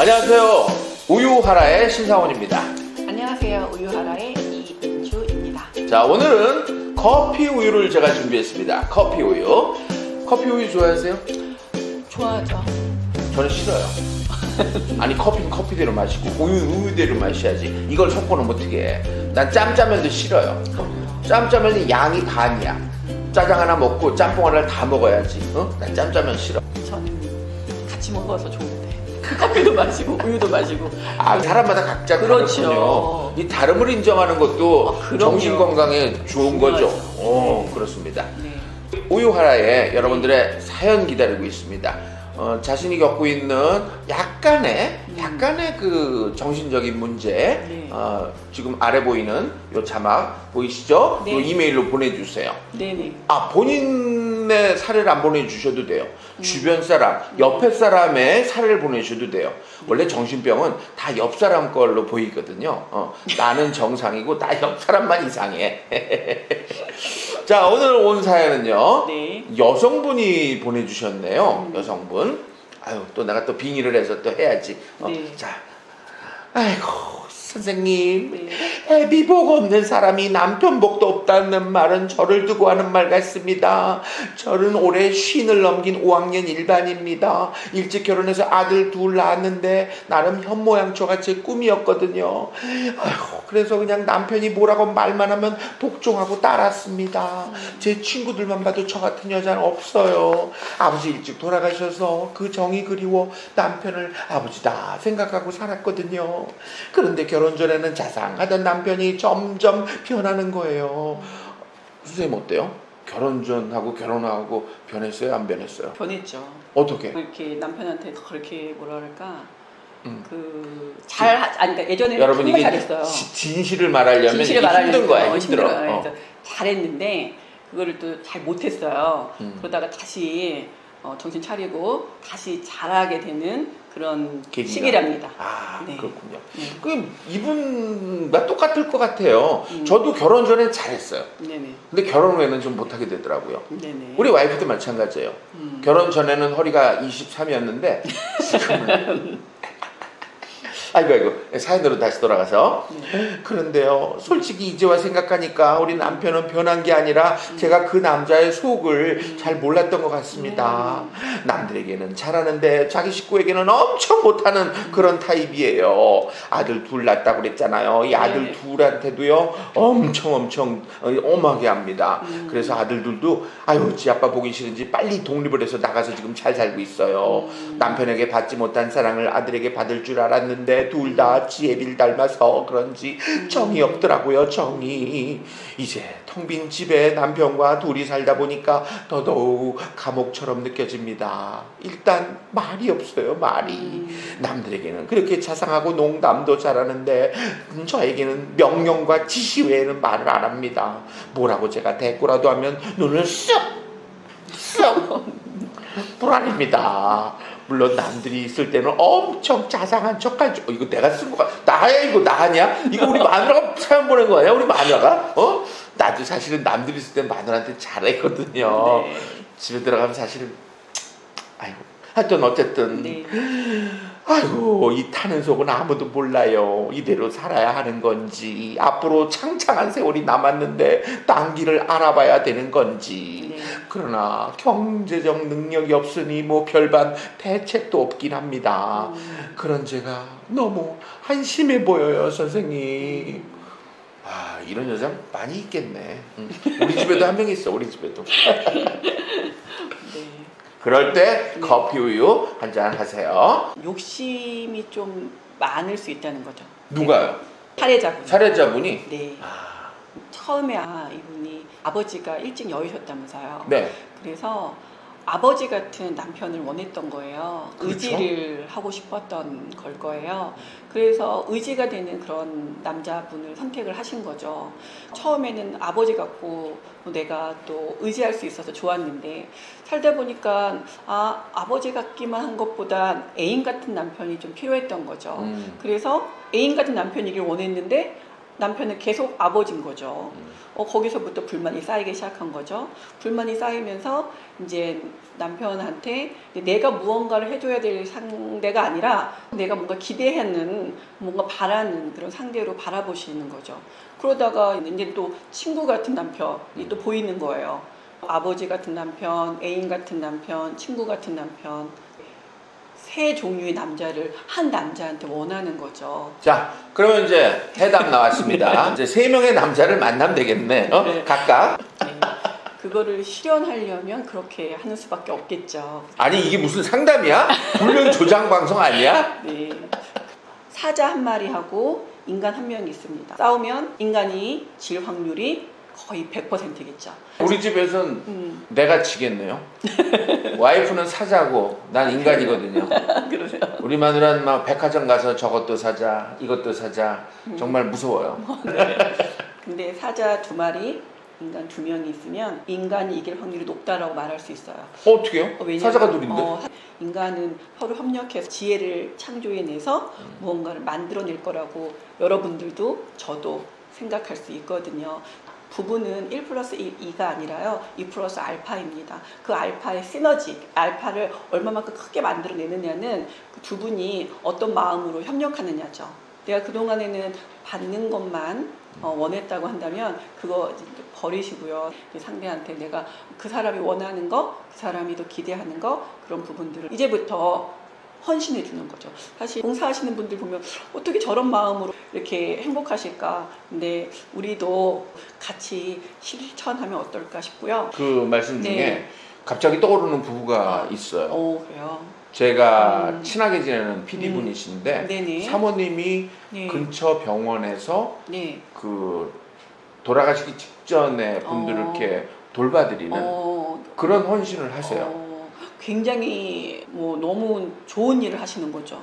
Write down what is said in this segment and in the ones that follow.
안녕하세요. 우유하라의 신사원입니다. 안녕하세요. 우유하라의 이인주입니다. 자, 오늘은 커피 우유를 제가 준비했습니다. 커피 우유. 커피 우유 좋아하세요? 좋아하죠. 저는 싫어요. 아니, 커피는 커피대로 마시고, 우유 우유대로 마셔야지. 이걸 섞어놓으면 어떻게 해? 난 짬짜면도 싫어요. 짬짜면이 양이 반이야. 짜장 하나 먹고 짬뽕 하나를 다 먹어야지. 어? 난 짬짜면 싫어. 저는 같이 먹어서 좋은데. 커피도 마시고 우유도 마시고. 아, 사람마다 각자 그렇죠. 다르군요. 이 다름을 인정하는 것도 아, 그럼요. 정신 건강에 좋은 거죠. 중요하죠. 어, 그렇습니다. 네. 우유 하나에 여러분들의 사연 기다리고 있습니다. 어, 자신이 겪고 있는 약간의 음. 약간의 그 정신적인 문제 네. 어, 지금 아래 보이는 요 자막 보이시죠? 네. 요 이메일로 보내주세요. 네네. 아 본인의 사례를 안 보내주셔도 돼요. 음. 주변 사람, 옆에 사람의 사례를 보내주셔도 돼요. 원래 정신병은 다 옆 사람 걸로 보이거든요. 어, 나는 정상이고 다옆 사람만 이상해. 자 오늘 온 사연은요. 네. 여성분이 보내주셨네요. 음. 여성분. 아유 또 내가 또 빙의를 해서 또 해야지. 어, 네. 자, 아이고 선생님. 네. 애비복 없는 사람이 남편 복도 없다는 말은 저를 두고 하는 말 같습니다. 저는 올해 쉰을 넘긴 5학년 일반입니다. 일찍 결혼해서 아들 둘 낳았는데 나름 현모양처가 제 꿈이었거든요. 아휴, 그래서 그냥 남편이 뭐라고 말만 하면 복종하고 따랐습니다. 제 친구들만 봐도 저 같은 여자는 없어요. 아버지 일찍 돌아가셔서 그 정이 그리워 남편을 아버지다 생각하고 살았거든요. 그런데 결혼 전에는 자상하던 남편이 점점 변하는 거예요. 선생님 어때요? 결혼 전하고 결혼하고 변했어요? 안 변했어요? 변했죠. 어떻게? 이렇게 남편한테 그렇게 뭐라 그럴까. 음. 그잘 아니 그러니까 예전에는 여러분 이게 잘했어요. 지- 진실을 말하려면 진실을 힘든 거야 어, 힘들어. 어. 그래서 잘했는데 그거를 또 잘 못했어요. 음. 그러다가 다시 어, 정신 차리고 다시 잘하게 되는 그런 계기가. 시기랍니다. 아 네. 그렇군요. 네. 그 이분과 똑같을 것 같아요. 음. 저도 결혼 전엔 잘했어요. 네네. 근데 결혼 후에는 좀 못하게 되더라고요. 네네. 우리 와이프도 마찬가지예요. 음. 결혼 전에는 허리가 23이었는데 지금은 아이고 아이고 사연으로 다시 돌아가서 네. 그런데요 솔직히 이제와 생각하니까 우리 남편은 변한 게 아니라 제가 그 남자의 속을 잘 몰랐던 것 같습니다 남들에게는 잘하는데 자기 식구에게는 엄청 못하는 그런 타입이에요 아들 둘 낳았다고 그랬잖아요 이 아들 네. 둘한테도요 엄청 엄청 어, 엄하게 합니다 음. 그래서 아들들도 아유 지 아빠 보기 싫은지 빨리 독립을 해서 나가서 지금 잘 살고 있어요 음. 남편에게 받지 못한 사랑을 아들에게 받을 줄 알았는데 둘다 지혜비를 닮아서 그런지 정이 없더라고요 정이 이제 텅 빈 집에 남편과 둘이 살다 보니까 더더욱 감옥처럼 느껴집니다 일단 말이 없어요 말이 음. 남들에게는 그렇게 자상하고 농담도 잘하는데 음, 저에게는 명령과 지시 외에는 말을 안 합니다 뭐라고 제가 대꾸라도 하면 눈을 쓱 쓱 불안입니다. 물론 남들이 있을 때는 엄청 자상한 척하죠. 어, 이거 내가 쓴거 같아. 나야 이거 나 아니야? 이거 우리 마누라가 사연 보낸 거 아니야? 우리 마누라가? 어? 나도 사실은 남들이 있을 때 마누라한테 잘했거든요. 네. 집에 들어가면 사실은 아이고 하여튼 어쨌든 네. 아이고 이 타는 속은 아무도 몰라요. 이대로 살아야 하는 건지 앞으로 창창한 세월이 남았는데 딴 길을 알아봐야 되는 건지 네. 그러나 경제적 능력이 없으니 뭐 별반 대책도 없긴 합니다. 음. 그런 제가 너무 한심해 보여요, 선생님. 아 이런 여자 많이 있겠네. 응. 우리 집에도 한 명 있어, 우리 집에도. 네. 그럴 때 네. 커피 우유 한 잔 하세요. 욕심이 좀 많을 수 있다는 거죠. 누가요? 사례자분. 사례자분이 네. 아, 처음에 아 이분이 아버지가 일찍 여의셨다면서요. 네. 그래서 아버지 같은 남편을 원했던 거예요. 그렇죠. 의지를 하고 싶었던 걸 거예요. 그래서 의지가 되는 그런 남자분을 선택을 하신 거죠. 처음에는 아버지 같고 내가 또 의지할 수 있어서 좋았는데 살다 보니까 아 아버지 같기만 한 것보다 애인 같은 남편이 좀 필요했던 거죠. 음. 그래서 애인 같은 남편이길 원했는데 남편은 계속 아버지인 거죠. 어, 거기서부터 불만이 쌓이기 시작한 거죠. 불만이 쌓이면서 이제 남편한테 내가 무언가를 해줘야 될 상대가 아니라 내가 뭔가 기대하는 뭔가 바라는 그런 상대로 바라보시는 거죠. 그러다가 이제 또 친구 같은 남편이 또 보이는 거예요. 아버지 같은 남편, 애인 같은 남편, 친구 같은 남편. 세 종류의 남자를 한 남자한테 원하는 거죠. 자, 그러면 이제 해답 나왔습니다. 이제 세 명의 남자를 만나면 되겠네. 어? 네. 각각. 네. 그거를 실현하려면 그렇게 하는 수밖에 없겠죠. 아니 이게 무슨 상담이야? 훈련 조장 방송 아니야? 네. 사자 한 마리하고 인간 한 명이 있습니다. 싸우면 인간이 질 확률이 거의 100%겠죠. 우리 집에선 음, 내가 지겠네요. 와이프는 사자고 난 인간이거든요. 그러세요. 우리 마누라는 막 백화점 가서 저것도 사자, 이것도 사자. 정말 무서워요. 근데 사자 두 마리, 인간 두 명이 있으면 인간이 이길 확률이 높다라고 말할 수 있어요. 어, 어떻게요? 어, 왜냐면, 사자가 둘인데? 어, 인간은 서로 협력해서 지혜를 창조해내서 무언가를 만들어낼 거라고 여러분들도 저도 생각할 수 있거든요. 부부는 1 플러스 2가 아니라요. 2 플러스 알파입니다. 그 알파의 시너지, 알파를 얼마만큼 크게 만들어내느냐는 그 두 분이 어떤 마음으로 협력하느냐죠. 내가 그동안에는 받는 것만 어, 원했다고 한다면 그거 버리시고요. 상대한테 내가 그 사람이 원하는 거, 그 사람이 또 기대하는 거 그런 부분들을 이제부터 헌신해 주는 거죠. 사실 봉사하시는 분들 보면 어떻게 저런 마음으로 이렇게 행복하실까? 근데 우리도 같이 실천하면 어떨까 싶고요. 그 말씀 중에 네. 갑자기 떠오르는 부부가 있어요. 어, 그래요. 제가 음. 친하게 지내는 PD 분이신데 네네. 사모님이 네. 근처 병원에서 네. 그 돌아가시기 직전에 분들을 어. 이렇게 돌봐드리는 어, 그런 헌신을 하세요. 어, 굉장히 뭐 너무 좋은 일을 하시는 거죠.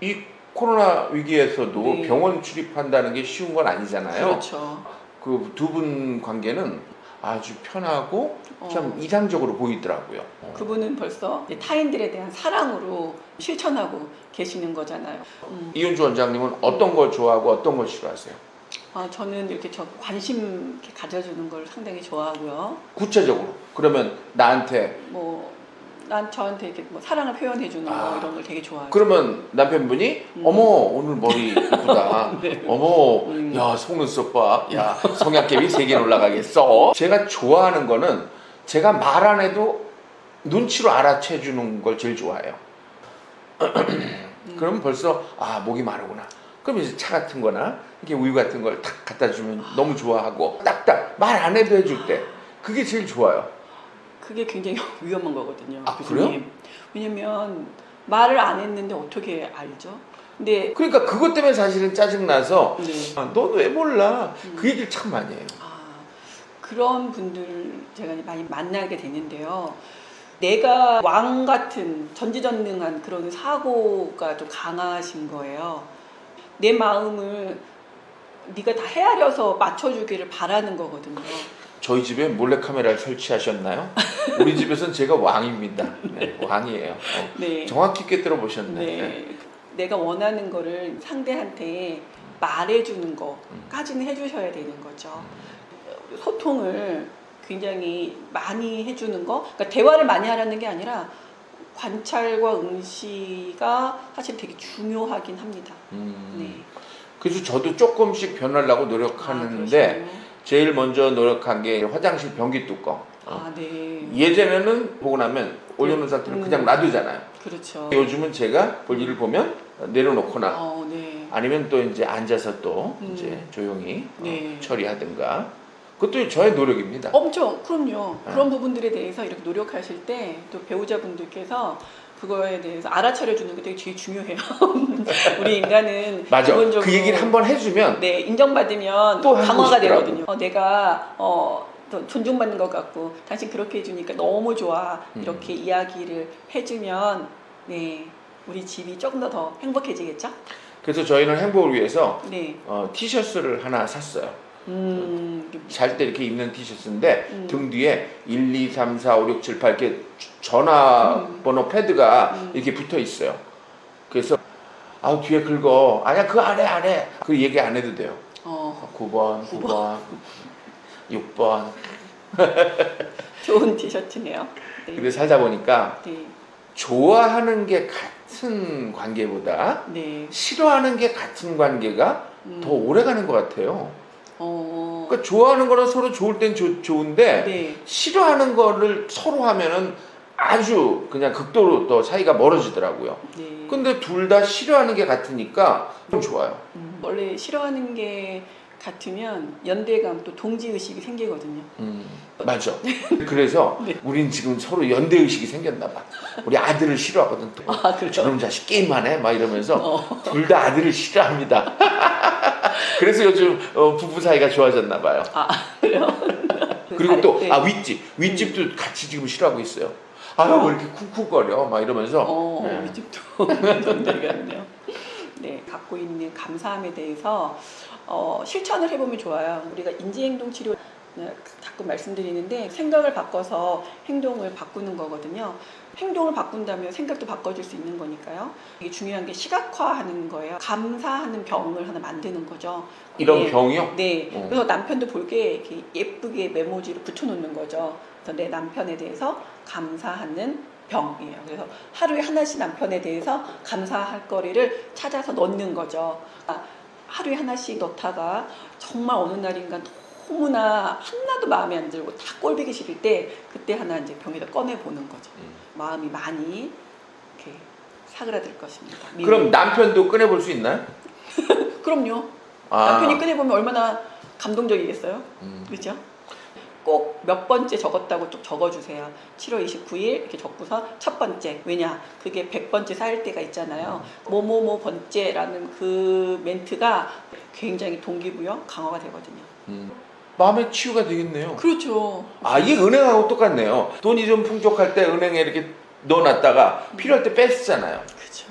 이 코로나 위기에서도 네. 병원 출입한다는 게 쉬운 건 아니잖아요. 그렇죠. 그 두 분 관계는 아주 편하고 참 어. 이상적으로 보이더라고요. 그분은 벌써 타인들에 대한 사랑으로 실천하고 계시는 거잖아요. 음. 이윤주 원장님은 어떤 걸 좋아하고 어떤 걸 싫어하세요? 아, 저는 이렇게 저 관심 이렇게 가져주는 걸 상당히 좋아하고요. 구체적으로 그러면 나한테 뭐, 난 저한테 이렇게 뭐 사랑을 표현해 주는 아. 거 이런 걸 되게 좋아해요. 그러면 남편분이 음. 어머 오늘 머리 이쁘다. 어머 음. 야 속눈썹 봐. 야 성약개비 세 개 올라가겠어. 제가 좋아하는 거는 제가 말 안 해도 눈치로 알아채 주는 걸 제일 좋아해요. 그럼 벌써 아 목이 마르구나. 그럼 이제 차 같은 거나 이렇게 우유 같은 걸 탁 갖다 주면 너무 좋아하고 딱딱 말 안 해도 해줄 때 그게 제일 좋아요. 그게 굉장히 위험한 거거든요. 아, 교수님. 왜냐면 말을 안 했는데 어떻게 알죠? 근데 그러니까 그것 때문에 사실은 짜증 나서 네. 아, 넌왜 몰라? 그 얘기를 참 많이 해요. 아, 그런 분들 제가 많이 만나게 되는데요. 내가 왕 같은 전지전능한 그런 사고가 좀 강하신 거예요. 내 마음을 네가 다 헤아려서 맞춰주기를 바라는 거거든요. 저희 집에 몰래 카메라를 설치하셨나요? 우리 집에서는 제가 왕입니다. 네, 왕이에요. 어, 네. 정확히 꿰뚫어 보셨네. 네. 내가 원하는 거를 상대한테 말해주는 거까지는 해주셔야 되는 거죠. 소통을 굉장히 많이 해주는 거, 그러니까 대화를 많이 하라는 게 아니라 관찰과 응시가 사실 되게 중요하긴 합니다. 음, 네. 그래서 저도 조금씩 변하려고 아, 노력하는데 그러시군요. 제일 먼저 노력한 게 화장실 변기 뚜껑. 어. 아, 네. 예전에는 보고 나면 올려놓은 상태로 음. 그냥 놔두잖아요. 그렇죠. 요즘은 제가 볼 일을 보면 내려놓거나 어, 네. 아니면 또 이제 앉아서 또 음. 이제 조용히 어, 네. 처리하든가. 그것도 저의 노력입니다. 엄청 그럼요. 네. 그런 부분들에 대해서 이렇게 노력하실 때 또 배우자분들께서 그거에 대해서 알아차려 주는 게 되게 제일 중요해요. 우리 인간은 맞아. 기본적으로 그 얘기를 한번 해주면 네 인정받으면 또 강화가 싶더라고. 되거든요. 어, 내가 어, 또 존중받는 것 같고 당신 그렇게 해주니까 너무 좋아 음. 이렇게 이야기를 해주면 네 우리 집이 조금 더 더 행복해지겠죠? 그래서 저희는 행복을 위해서 네. 어, 티셔츠를 하나 샀어요. 음. 잘 때 이렇게 입는 티셔츠인데 음. 등 뒤에 1, 2, 3, 4, 5, 6, 7, 8 이렇게 전화번호 패드가 음. 이렇게 붙어 있어요. 그래서 아우 뒤에 긁어. 아니야 그 안 해 안 해. 그 얘기 안 해도 돼요. 어, 9번, 9번, 6번. 좋은 티셔츠네요. 네. 그리고 살다 보니까 네. 좋아하는 게 같은 관계보다 네. 싫어하는 게 같은 관계가 음. 더 오래 가는 것 같아요. 어. 그러니까 좋아하는 거는 서로 좋을 땐 좋- 좋은데 네. 싫어하는 거를 서로 하면은 아주 그냥 극도로 더 사이가 멀어지더라고요. 네. 근데 둘 다 싫어하는 게 같으니까 좀 좋아요. 음, 원래 싫어하는 게 같으면 연대감 또 동지 의식이 생기거든요. 음, 맞아. 그래서 네. 우린 지금 서로 연대 의식이 생겼나 봐. 우리 아들을 싫어하거든. 또. 아 그래요? 저놈 자식 게임만 해? 막 이러면서 어. 둘다 아들을 싫어합니다. 그래서 요즘 어, 부부 사이가 좋아졌나 봐요. 아 그래요? 그리고 또 네. 아 윗집 윗집도 같이 지금 싫어하고 있어요. 아유 왜 이렇게 쿵쿵거려 막 이러면서 어, 네. 우리 집도 연대감이네요. 네, 갖고 있는 감사함에 대해서 어, 실천을 해보면 좋아요. 우리가 인지행동 치료 네, 자꾸 말씀드리는데 생각을 바꿔서 행동을 바꾸는 거거든요. 행동을 바꾼다면 생각도 바꿔줄 수 있는 거니까요. 이게 중요한 게 시각화하는 거예요. 감사하는 병을 하나 만드는 거죠. 이런 네. 병이요? 네. 어. 그래서 남편도 볼게 이렇게 예쁘게 메모지를 붙여놓는 거죠. 그래서 내 남편에 대해서 감사하는 병이에요. 그래서 하루에 하나씩 남편에 대해서 감사할 거리를 찾아서 넣는 거죠. 아, 하루에 하나씩 넣다가 정말 어느 날인가 너무나 하나도 마음에 안 들고 다 꼴보기 싫을 때 그때 하나 이제 병에다 꺼내 보는 거죠. 음. 마음이 많이 이렇게 사그라들 것입니다. 그럼 남편도 꺼내 볼 수 있나요? 그럼요. 아, 남편이 꺼내 보면 얼마나 감동적이겠어요? 음. 그죠? 꼭 몇 번째 적었다고 쭉 적어주세요. 7월 29일 이렇게 적고서 첫 번째. 왜냐? 그게 100번째 쌓일 때가 있잖아요. 뭐뭐뭐 번째라는 그 멘트가 굉장히 동기부여 강화가 되거든요. 음. 마음의 치유가 되겠네요. 그렇죠. 아 이게 은행하고 똑같네요. 돈이 좀 풍족할 때 은행에 이렇게 넣어놨다가 필요할 때 뺐잖아요. 그렇죠.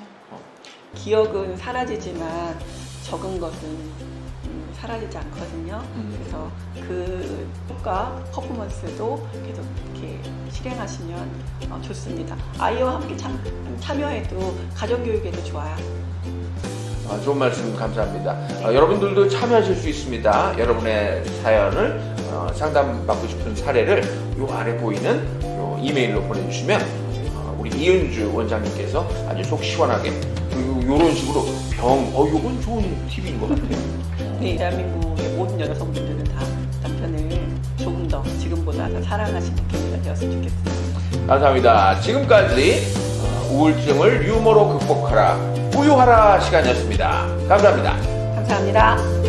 기억은 사라지지만 적은 것은 음, 사라지지 않거든요. 음. 그래서 그 효과 퍼포먼스도 계속 이렇게 실행하시면 어, 좋습니다. 아이와 함께 참, 참여해도 가정교육에도 좋아요. 아, 좋은 말씀 감사합니다. 아, 여러분들도 참여하실 수 있습니다. 여러분의 사연을 어, 상담받고 싶은 사례를 요 아래 보이는 요 이메일로 보내주시면 어, 우리 이은주 원장님께서 아주 속 시원하게 요런 식으로 병, 어 요건 좋은 팁인 것 같아요. 네, 대한민국의 모든 여성분들은 다 남편을 조금 더 지금보다 더 사랑하시는 계기가 되었으면 좋겠습니다. 감사합니다. 지금까지 어, 우울증을 유머로 극복하라, 우유하라 시간이었습니다. 감사합니다. 감사합니다.